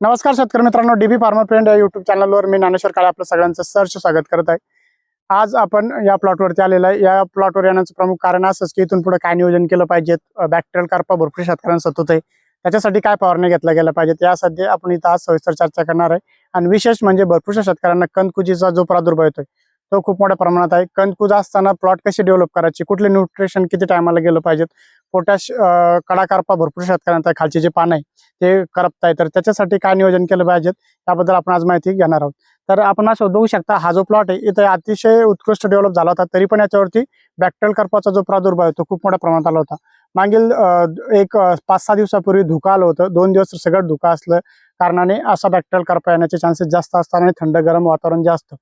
नमस्कार शेतकरी मित्रांनो डीबी फार्मर फ्रेंड या युट्यूब चॅनलवर मी ज्ञानेश्वर काळे आपलं सगळ्यांचं सर्च स्वागत करत आहे. आज आपण या प्लॉटवरती आलेलं आहे. या प्लॉटवर येण्याचं प्रमुख कारण असंच की इथून पुढे काय नियोजन केलं पाहिजे बॅक्टेरियल कार्पा भरपूर शेतकऱ्यांना सतत आहे. त्याच्यासाठी काय फवारणी घेतल्या गेल्या पाहिजेत? यासाठी आपण इथं आज सविस्तर चर्चा करणार आहे. आणि विशेष म्हणजे भरपूरशा शेतकऱ्यांना कंदकुजीचा जो प्रादुर्भाव येतोय तो खूप मोठ्या प्रमाणात आहे. कंदकुज असताना प्लॉट कशी डेव्हलप करायची कुठले न्यूट्रिशन किती टायमाला गेलं पाहिजेत पोटॅश कडाकारपा भरपूर शेतकऱ्यांना खालचे जे पान आहे ते आहे तर त्याच्यासाठी काय नियोजन केलं पाहिजे त्याबद्दल आपण आज माहिती घेणार आहोत. तर आपण असं बघू शकता हा जो प्लॉट आहे इथे अतिशय उत्कृष्ट डेव्हलप झाला होता तरी पण याच्यावरती बॅक्टेरियल करपाचा जो प्रादुर्भाव आहे तो खूप मोठ्या प्रमाणात आला होता. मागील एक पाच सहा दिवसापूर्वी धुका आलं होतं दोन दिवस सगळं धुका असलं कारणाने असा बॅक्टेरियल करपा येण्याचे चान्सेस जास्त असतात आणि थंड गरम वातावरण जे असतं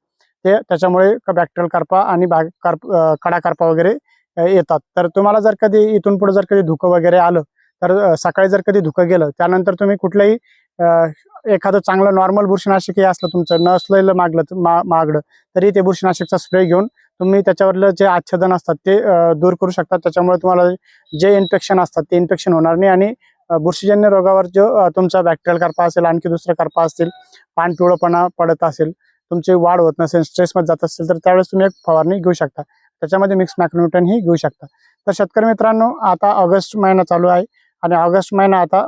ते त्याच्यामुळे बॅक्टेरियल करपा आणि बाग कार्प कडा करपा वगैरे येतात. तर तुम्हाला जर कधी इथून पुढे जर कधी धुकं वगैरे आलं तर सकाळी जर कधी धुकं गेलं त्यानंतर तुम्ही कुठलंही एखादं चांगलं नॉर्मल बुरशीनाशक हे असलं तुमचं नसलेलं मागलं तर- मा मागलं तरी ते बुरशीनाशकचा स्प्रे घेऊन तुम्ही त्याच्यावरलं जे आच्छादन असतात ते दूर करू शकतात त्याच्यामुळे तुम्हाला जे इन्फेक्शन असतात ते इन्फेक्शन होणार नाही आणि बुरशीजन्य रोगावर जो तुमचा बॅक्टेरियल करपा असेल आणखी दुसरं करपा असतील पान पिवळपणा पडत असेल तुमची वाढ होत नसेल स्ट्रेसमध्ये जात असेल तर त्यावेळेस तुम्ही एक फवारणी घेऊ शकता. त्याच्यामध्ये मिक्स मॅक्रोन्यूटन ही घेऊ शकता. तर शेतकरी मित्रांनो आता ऑगस्ट महिना चालू आहे आणि ऑगस्ट महिना आता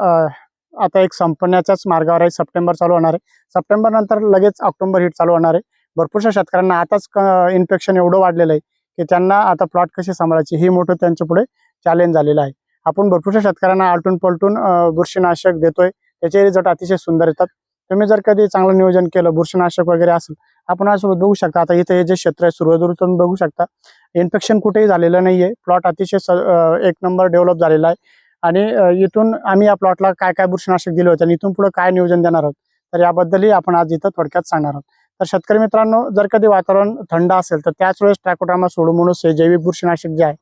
आता एक संपण्याच्याच मार्गावर आहे. सप्टेंबर चालू होणार आहे. सप्टेंबर नंतर लगेच ऑक्टोबर हिट चालू होणार आहे. भरपूरशा शेतकऱ्यांना आताच इन्फेक्शन एवढं वाढलेलं आहे की त्यांना आता प्लॉट कसे सांभाळायचे हे मोठं त्यांच्या पुढे चॅलेंज झालेलं आहे. आपण भरपूरशा शेतकऱ्यांना आलटून पलटून बुरशीनाशक देतोय. त्याचे रिझल्ट अतिशय सुंदर येतात. तुम्ही जर कधी चांगलं नियोजन केलं बुरशीनाशक वगैरे असेल आपण असं बघू शकता. आता इथे हे जे क्षेत्र आहे सूर्यदूर तुम्ही बघू शकता. इन्फेक्शन कुठेही झालेलं नाहीये. प्लॉट अतिशय स- एक नंबर डेव्हलप झालेला आहे. आणि इथून आम्ही या प्लॉटला काय काय बुरशीनाशक दिले होते आणि इथून पुढे काय नियोजन देणार आहोत तर याबद्दलही आपण आज इथं थोडक्यात सांगणार आहोत. तर शेतकरी मित्रांनो जर कधी वातावरण थंड असेल तर त्याच वेळेस ट्रॅकोटामा सोडोमोनोस हे जैविक बुरशीनाशक जे आहे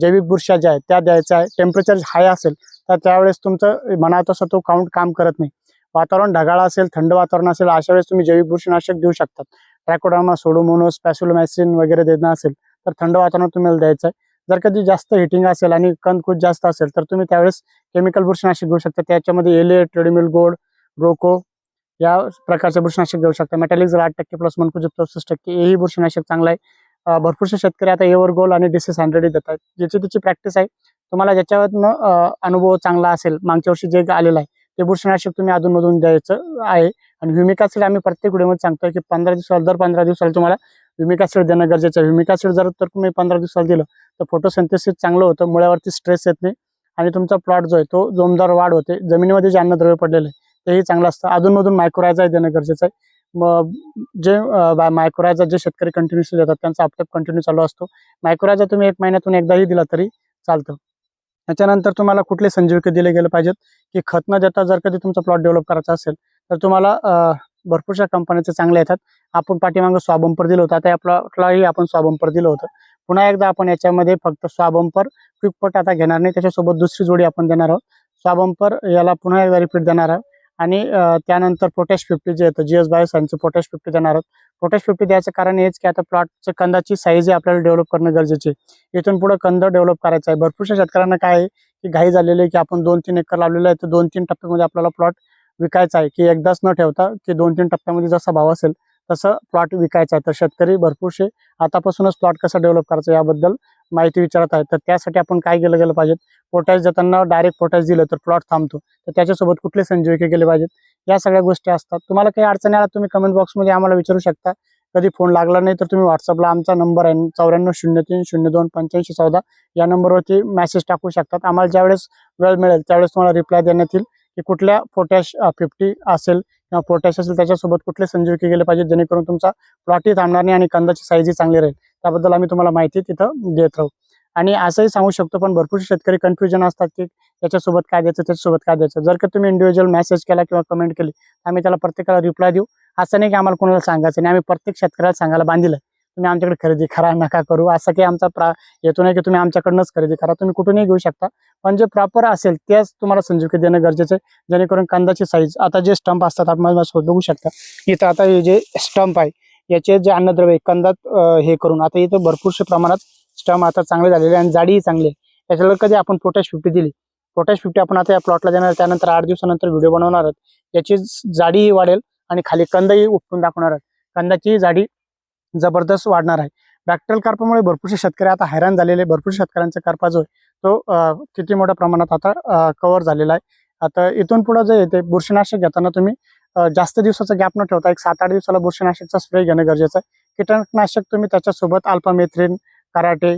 जैविक बुरशा ज्या आहेत त्या द्यायच्या आहे. टेम्परेचर हाय असेल तर त्यावेळेस तुमचं म्हणा तसं तो काउंट काम करत नाही. वातावरण ढगाळ असेल थंड वातावरण असेल अशा वेळेस तुम्ही जैविक बुरशीनाशक देऊ शकतात. ट्रॅकोडामा सोडोमोनोस पॅसुलोमॅसिन वगैरे देणं असेल तर थंड वातावरण तुम्हाला द्यायचं आहे. जर कधी जास्त हिटिंग असेल आणि कंदकूज जास्त असेल तर तुम्ही त्यावेळेस केमिकल बुरशीनाशक घेऊ शकता. त्याच्यामध्ये एले ट्रेडिमिल गोड रोको या प्रकारचे बुरशीनाशक घेऊ शकता. मेटॅलिक्स जर आठ टक्के प्लस मनकुज चौसष्ट टक्के. हेही बुरशीनाशक चांगलं आहे. भरपूरसे शेतकरी आता एवर गोल आणि डिसेस हंड्रेड देतात ज्याची त्याची प्रॅक्टिस आहे तुम्हाला ज्याच्यावरनं अनुभव चांगला असेल मागच्या वर्षी जे आलेलं आहे ते बुरशीनाशक तुम्ही अधूनमधून द्यायचं आहे. आणि ह्युमिक आम्ही प्रत्येक व्हिडिओमध्ये सांगतोय की पंधरा दिवसाला दर पंधरा दिवसाला तुम्हाला ह्युमिक सीड देणं गरजेचं आहे. ह्युमिक जर तर तुम्ही पंधरा दिवसाला दिलं तर फोटोसिंथेसिस चांगलं होतं. मुळ्यावरती स्ट्रेस येत नाही. आणि तुमचा प्लॉट जो आहे तो जोमदार वाढ होते. जमिनीमध्ये जे अन्नद्रव्य पडलेलं आहे तेही चांगलं असतं. अधूनमधून मायक्रोरायझा देणं गरजेचं आहे. मग जे मायक्रोरायझा जे शेतकरी कंटिन्युअसली देतात त्यांचा अपटेप कंटिन्यू चालू असतो. मायक्रोरायझा तुम्ही एक महिन्यातून एकदाही दिला तरी चालतं. त्याच्यानंतर तुम्हाला कुठले संजीवके दिले गेले पाहिजेत? की खत न देता जर कधी तुमचा प्लॉट डेव्हलप करायचा असेल तर तुम्हाला भरपूरशा कंपन्याचे चांगले येतात. आपण पाठीमागं स्वाबंपर दिलं होतं. आता या प्लॉटलाही आपण स्वाबंपर दिलं होतं. पुन्हा एकदा आपण याच्यामध्ये फक्त स्वाबंपर क्विकपट आता घेणार नाही. त्याच्यासोबत दुसरी जोडी आपण देणार आहोत. स्वाबंपर याला पुन्हा एकदा रिपीट देणार आहोत. आणि त्यानंतर पोटॅश फिफ्टी जे येतं जी एस बायोसायन्सचं पोटॅश फिफ्टी देणार आहोत. पोटॅश फिफ्टी द्यायचं कारण हेच की आता प्लॉटचं कंदाची साईज आहे आपल्याला डेव्हलप करणं गरजेचे आहे. इथून पुढे कंद डेव्हलप करायचा आहे. भरपूरशा शेतकऱ्यांना काय आहे की घाई झालेली आहे की आपण दोन तीन एकर लावलेलं आहे तर दोन तीन टप्प्यामध्ये आपल्याला प्लॉट विकायचा आहे. की एकदाच न ठेवता की दोन तीन टप्प्यामध्ये जसा भाव असेल तसं प्लॉट विकायचा आहे. तर शेतकरी भरपूरसे आतापासूनच प्लॉट कसा डेव्हलप करायचा याबद्दल माहिती विचारत आहे तर त्यासाठी आपण काय केलं गेलं पाहिजे? पोटॅश देताना डायरेक्ट पोटॅश दिलं तर प्लॉट थांबतो. तर त्याच्यासोबत कुठले संजीविके केले पाहिजेत? या सगळ्या गोष्टी असतात. तुम्हाला काही अडचणी आला तुम्ही कमेंट बॉक्समध्ये आम्हाला विचारू शकता. कधी फोन लागला नाही तर तुम्ही व्हॉट्सअपला आमचा नंबर आहे. चौऱ्याण्णव शून्य तीन शून्य दोन पंच्याऐंशी चौदा. या नंबरवरती मेसेज टाकू शकतात. आम्हाला ज्यावेळेस वेळ मिळेल त्यावेळेस तुम्हाला रिप्लाय देण्यात येईल की कुठल्या पोटॅश फिफ्टी असेल किंवा पोटॅश असेल त्याच्यासोबत कुठले संजीवकी गेले पाहिजे जेणेकरून तुमचा प्लॉटही थांबणार नाही आणि कंदाची साईजही चांगली राहील. त्याबद्दल आम्ही तुम्हाला माहिती तिथं देत राहू. आणि असंही सांगू शकतो पण भरपूर शेतकरी कन्फ्युजन असतात की याच्यासोबत काय द्यायचं त्याच्यासोबत काय द्यायचं. जर का तुम्ही इंडिव्हिज्युअल मेसेज केला किंवा कमेंट केली आम्ही त्याला प्रत्येकाला रिप्लाय देऊ. असं नाही की आम्हाला कोणाला सांगायचं नाही. आम्ही प्रत्येक शेतकऱ्याला सांगायला बांधिलं तुम्ही आमच्याकडे खरेदी करा नका करू. असं काही आमचा प्रा येतो नाही की तुम्ही आमच्याकडनंच खरेदी करा. तुम्ही कुठूनही घेऊ शकता. पण जे प्रॉपर असेल तेच तुम्हाला संजीवकी देणं गरजेचं आहे. जेणेकरून कांदाची साईज आता जे स्टंप असतात आपण बघू शकता. इथं आता हे जे स्टंप आहे याचे जे अन्नद्रव्य आहे, कंदात हे करून. आता इथं भरपूरशा प्रमाणात स्टम आता चांगले झालेले आहे आणि जाडीही चांगली आहे. याच्यावर कधी आपण पोटॅश फिफ्टी दिली पोटॅश फिफ्टी आपण आता या प्लॉटला देणार त्यानंतर आठ दिवसानंतर व्हिडिओ बनवणार आहोत. याची जाडीही वाढेल आणि खाली कंदही उपटून दाखवणार आहेत. कंदाची जाडी जबरदस्त वाढणार आहे. बॅक्टेरियल कार्पामुळे भरपूरसे शेतकरी आता हैराण झालेले भरपूर शेतकऱ्यांचा कार्पा जो आहे तो किती मोठ्या प्रमाणात आता कव्हर झालेला आहे. आता इथून पुढे जे येते बुरशीनाशक घेताना तुम्ही जास्त दिवसाचा गॅप न ठेवता एक सात आठ दिवसाला बुरशीनाशकचा स्प्रे घेणं गरजेचं आहे. कीटकनाशक तुम्ही त्याच्यासोबत अल्फामेथ्रिन कराटे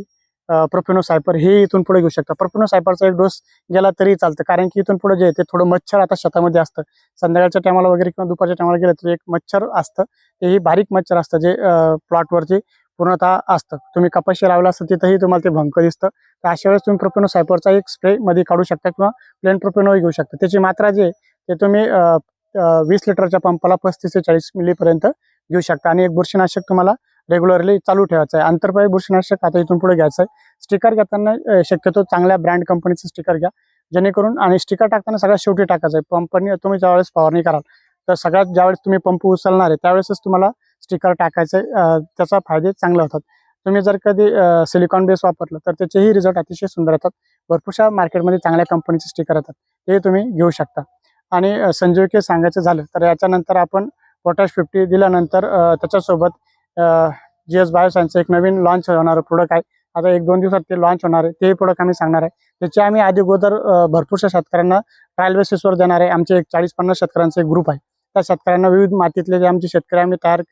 प्रोफेनोसायपर हे इथून पुढे घेऊ शकता. प्रोफेनोसायपरचा एक डोस गेला तरी चालतं. कारण की इथून पुढे जे ते थोडं मच्छर आता शेतामध्ये असतं. संध्याकाळच्या टायमाला वगैरे किंवा दुपारच्या टायमाला गेलं तर एक मच्छर असतं. तेही बारीक मच्छर असतं जे प्लॉटवरती पूर्णतः असतं. तुम्ही कपाशी लावला असतं तिथंही तुम्हाला ते भंक दिसतं. तर अशा वेळेस तुम्ही प्रोपेनोसायपरचा एक स्प्रे मध्ये काढू शकता किंवा प्लेन प्रोपेनोही घेऊ शकता. त्याची मात्रा जी आहे ते तुम्ही वीस लिटरच्या पंपाला पस्तीस ते चाळीस मिलीपर्यंत घेऊ शकता. आणि एक बुरशीनाशक तुम्हाला रेग्युलरली चालू ठेवायचं आहे. आंतरपायी बुरशीनाशक आता इथून पुढे घ्यायचं आहे. स्टिकर घेताना शक्यतो चांगल्या ब्रँड कंपनीचं स्टिकर घ्या. जेणेकरून आणि स्टिकर टाकताना सगळ्यात शेवटी टाकायचं आहे. पंपनी तुम्ही ज्यावेळेस फवारणी कराल तर सगळ्यात ज्यावेळेस तुम्ही पंप उचलणार आहे त्यावेळेसच तुम्हाला स्टिकर टाकायचं आहे. त्याचा फायदे चांगले होतात. तुम्ही जर कधी सिलिकॉन बेस वापरलं तर त्याचेही रिझल्ट अतिशय सुंदर येतात. भरपूरशा मार्केटमध्ये चांगल्या कंपनीचे स्टिकर येतात. ते तुम्ही घेऊ शकता. आणि संजीवके सांगायचं झालं तर याच्यानंतर आपण पोटॅश फिफ्टी दिल्यानंतर त्याच्यासोबत जी एस बायोसायन्सचं एक नवीन लॉन्च होणारं प्रोडक्ट आहे. आता एक दोन दिवसात ते लॉन्च होणार आहे. तेही प्रोडक्ट आम्ही सांगणार आहे. त्याचे आम्ही आधी अगोदर भरपूरशा शेतकऱ्यांना ट्रायल बेसिसवर देणार आहे. आमचे एक चाळीस पन्नास शेतकऱ्यांचा एक ग्रुप आहे. त्या शेतकऱ्यांना विविध मातीतले जे आमचे शेतकरी आम्ही तयार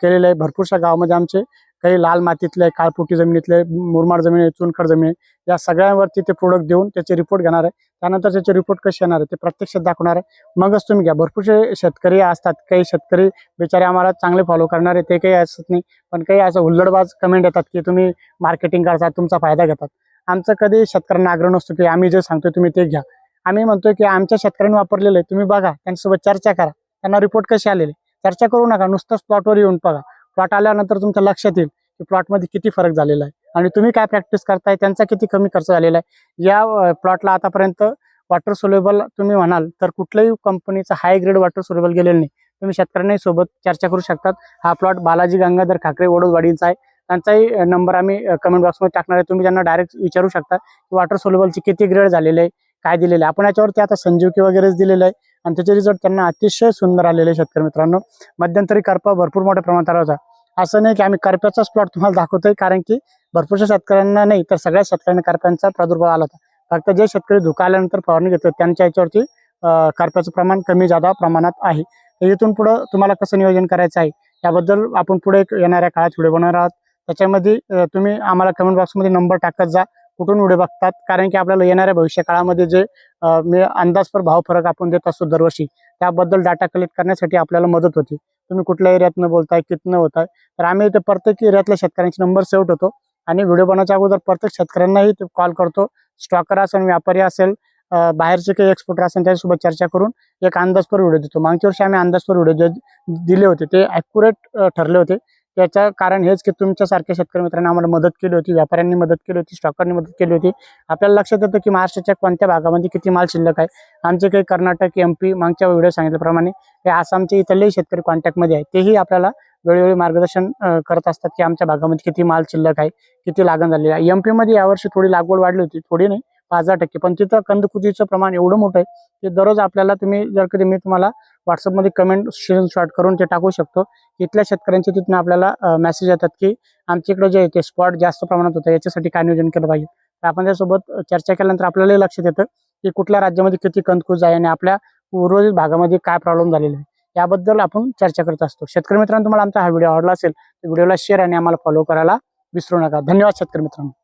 केलेले आहे. भरपूरशा गावामध्ये आमचे काही लाल मातीतले काळपोटी जमिनीतले मुरमाड जमीन आहे चुनखड जमीन आहे या सगळ्यांवरती ते प्रोडक्ट देऊन त्याचे रिपोर्ट घेणार आहे. त्यानंतर त्याचे रिपोर्ट कसे येणार आहे ते प्रत्यक्षात दाखवणार आहे. मगच तुम्ही घ्या. भरपूरसे शेतकरी असतात काही शेतकरी बिचारे आम्हाला चांगले फॉलो करणारे ते काही असत नाही. पण काही असं हुल्लडबाज कमेंट येतात की तुम्ही मार्केटिंग करतात तुमचा फायदा घेतात. आमचं कधी शेतकऱ्यांना आग्रह नसतो की आम्ही जे सांगतो तुम्ही ते घ्या. आम्ही म्हणतोय की आमच्या शेतकऱ्यांनी वापरलेलं आहे तुम्ही बघा त्यांच्यासोबत चर्चा करा. त्यांना रिपोर्ट कसे आलेले? चर्चा करू नका नुसतंच प्लॉटवर येऊन बघा. प्लॉट आल्यानंतर तुमच्या लक्षात येईल की प्लॉटमध्ये किती फरक झालेला आहे. आणि तुम्ही काय प्रॅक्टिस करताय त्यांचा किती कमी खर्च झालेला आहे. या प्लॉटला आतापर्यंत वॉटर सोल्युबल तुम्ही म्हणाल तर कुठल्याही कंपनीचं हाय ग्रेड वॉटर सोल्युबल गेलेलं नाही. तुम्ही शेतकऱ्यांनाही सोबत चर्चा करू शकतात. हा प्लॉट बालाजी गंगाधर खाकरे वडोदवाडीचा आहे. त्यांचाही नंबर आम्ही कमेंट बॉक्समध्ये टाकणार आहे. तुम्ही त्यांना डायरेक्ट विचारू शकता की वॉटर सोल्युबलची किती ग्रेड झालेले आहे काय दिलेलं आहे. आपण याच्यावरती आता संजीवकी वगैरेच दिलेलं आहे. आणि त्याचे रिझल्ट त्यांना अतिशय सुंदर आलेले शेतकरी मित्रांनो. मध्यंतरी करपा भरपूर मोठ्या प्रमाणात आला होता. असं नाही की आम्ही करप्याचाच प्लॉट तुम्हाला दाखवतोय कारण की भरपूरशा शेतकऱ्यांना नाही तर सगळ्या शेतकऱ्यांना करप्यांचा प्रादुर्भाव आला होता. फक्त जे शेतकरी धुका आल्यानंतर फवारणी घेतो त्यांच्या याच्यावरती करप्याचं प्रमाण कमी जादा प्रमाणात आहे. तर इथून पुढं तुम्हाला कसं नियोजन करायचं आहे याबद्दल आपण पुढे एक येणाऱ्या काळात व्हिडिओ बनवणार आहोत. त्याच्यामध्ये तुम्ही आम्हाला कमेंट बॉक्समध्ये नंबर टाकत जा. कुठून व्हिडिओ बघतात? कारण की आपल्याला येणाऱ्या भविष्य काळामध्ये जे मी अंदाजपर भाव फरक आपण देत असतो दरवर्षी त्याबद्दल डाटा कलेक्ट करण्यासाठी आपल्याला मदत होती. तुम्ही कुठल्या एरियातनं बोलताय कितनं होताय? तर आम्ही इथे प्रत्येक एरियातल्या शेतकऱ्यांचे नंबर सेव्ह होतो आणि व्हिडिओ बनवच्या अगोदर प्रत्येक शेतकऱ्यांनाही कॉल करतो. स्टॉकर असेल व्यापारी असेल बाहेरचे काही एक्सपोर्टर असेल त्याच्यासोबत चर्चा करून एक अंदाजपर व्हिडिओ देतो. मागच्या वर्षी आम्ही अंदाजपर व्हिडिओ दिले होते ते ॲक्युरेट ठरले होते. त्याचं कारण हेच की तुमच्यासारख्या शेतकरी मित्रांनी आम्हाला मदत केली होती व्यापाऱ्यांनी मदत केली होती स्टॉकरनी मदत केली होती. आपल्याला लक्षात येतं की महाराष्ट्राच्या कोणत्या भागामध्ये किती माल शिल्लक आहे? आमचे काही कर्नाटक एम पी मागच्या व्हिडिओ सांगितल्याप्रमाणे हे आसामचे इथलेही शेतकरी कॉन्टॅक्टमध्ये आहे तेही आपल्याला वेळोवेळी मार्गदर्शन करत असतात की आमच्या भागामध्ये किती माल शिल्लक आहे किती लागण झालेली आहे. एम पीमध्ये यावर्षी थोडी लागवड वाढली होती थोडी नाही पाच हजार टक्के. पण तिथं कंदकुतीचं प्रमाण एवढं मोठं आहे की दररोज आपल्याला तुम्ही जर कधी मी तुम्हाला व्हॉट्सअपमध्ये कमेंट शॉट करून ते टाकू शकतो. इथल्या शेतकऱ्यांचे तिथून आपल्याला मेसेज येतात की आमच्या इकडे जे आहे ते स्पॉट जास्त प्रमाणात होतं याच्यासाठी काय नियोजन केलं पाहिजे? तर आपण त्यासोबत चर्चा केल्यानंतर आपल्यालाही लक्षात येतं की कुठल्या राज्यामध्ये किती कंदकूज आहे आणि आपल्या उर्वरित भागामध्ये काय प्रॉब्लेम झालेला आहे. याबद्दल आपण चर्चा करत असतो. शेतकरी मित्रांनो तुम्हाला आमचा हा व्हिडिओ आवडला असेल तर व्हिडिओला शेअर आणि आम्हाला फॉलो करायला विसरू नका. धन्यवाद शेतकरी मित्रांनो.